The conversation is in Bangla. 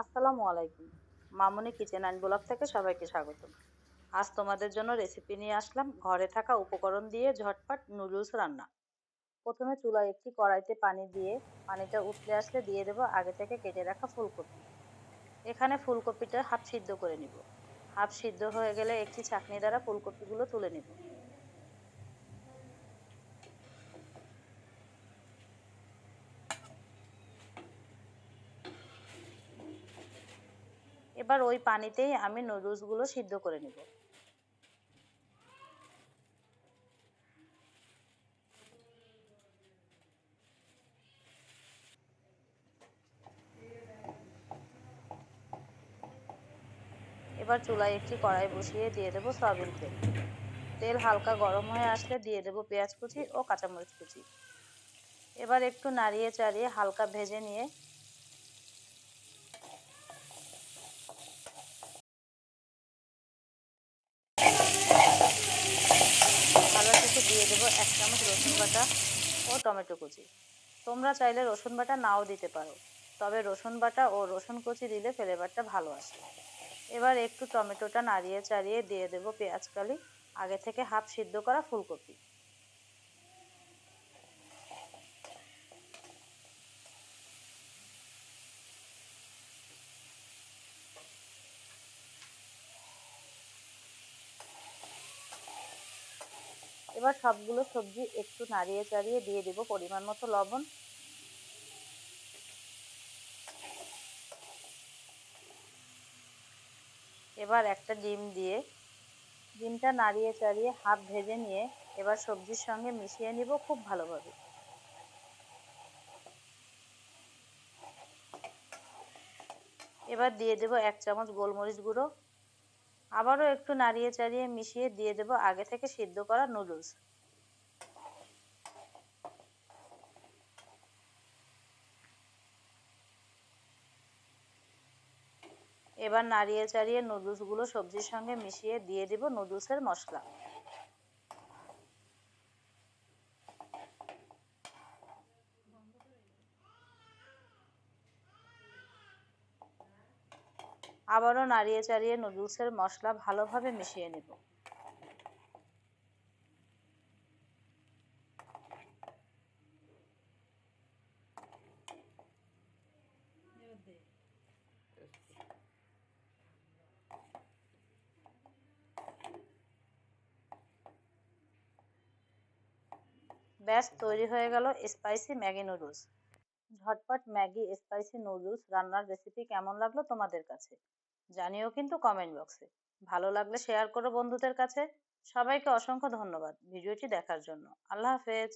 আসসালামু আলাইকুম। মামুনি কিচেন অ্যান্ড ব্লগ থেকে সবাইকে স্বাগত আজ তোমাদের জন্য রেসিপি নিয়ে আসলাম ঘরে থাকা উপকরণ দিয়ে ঝটপট নুডলস রান্না। প্রথমে চুলায় একটি কড়াইতে পানি দিয়ে পানিটা উতলে আসলে দিয়ে দেবো আগে থেকে কেটে রাখা ফুলকপি। এখানে ফুলকপিটা হাফ সিদ্ধ করে নিব। হাফ সিদ্ধ হয়ে গেলে একটি চাকনি দ্বারা ফুলকপিগুলো তুলে নিব। এবার ওই পানিতেই আমি নুডলসগুলো সিদ্ধ করে নেব। এবার চুলায় একটি কড়াই বসিয়ে দিয়ে দেবো সয়াবিন তেল। তেল হালকা গরম হয়ে আসলে দিয়ে দেবো পেঁয়াজ কুচি ও কাঁচামরিচ কুচি। এবার একটু নাড়িয়ে চাড়িয়ে হালকা ভেজে নিয়ে ভালো কিছু দিয়ে দেবো এক চামচ রসুন বাটা ও টমেটো কুচি। তোমরা চাইলে রসুন বাটা নাও দিতে পারো, তবে রসুন বাটা ও রসুন কুচি দিলে ফ্লেভারটা ভালো আসে। এবার একটু টমেটোটা নাড়িয়ে চাড়িয়ে দিয়ে দেবো পেঁয়াজ কালি, আগে থেকে হাফ সিদ্ধ করা ফুলকপি। এবার সবগুলো সবজি একটু নাড়িয়ে চাড়িয়ে দিয়ে দেব পরিমাণ মতো লবণ। এবার একটা ডিম দিয়ে, ডিমটা নাড়িয়ে চাড়িয়ে হাফ ভেজে নিয়ে এবার সবজির সঙ্গে মিশিয়ে নিব খুব ভালোভাবে। এবার দিয়ে দেব এক চামচ গোলমরিচ গুঁড়ো। আবারও একটু নাড়িয়ে চাড়িয়ে মিশিয়ে দিয়ে দেব আগে থেকে সিদ্ধ করা নুডলস। এবার নাড়িয়ে চাড়িয়ে নুডলসগুলো সবজির সঙ্গে মিশিয়ে দিয়ে দিব নুডলসের মশলা। আবারও নাড়িয়ে চাড়িয়ে নুডলসের মশলা ভালোভাবে মিশিয়ে নেব। ব্যাস, তৈরি হয়ে গেল স্পাইসি ম্যাগি নুডলস। ঝটপট ম্যাগি, স্পাইসি নুডলস রান্নার রেসিপি কেমন লাগল তোমাদের কাছে? জানিও কিন্তু কমেন্ট বক্সে ভালো লাগলে শেয়ার করো বন্ধুদের কাছে। সবাইকে অসংখ্য ধন্যবাদ ভিডিওটি দেখার জন্য। আল্লাহ হাফেজ।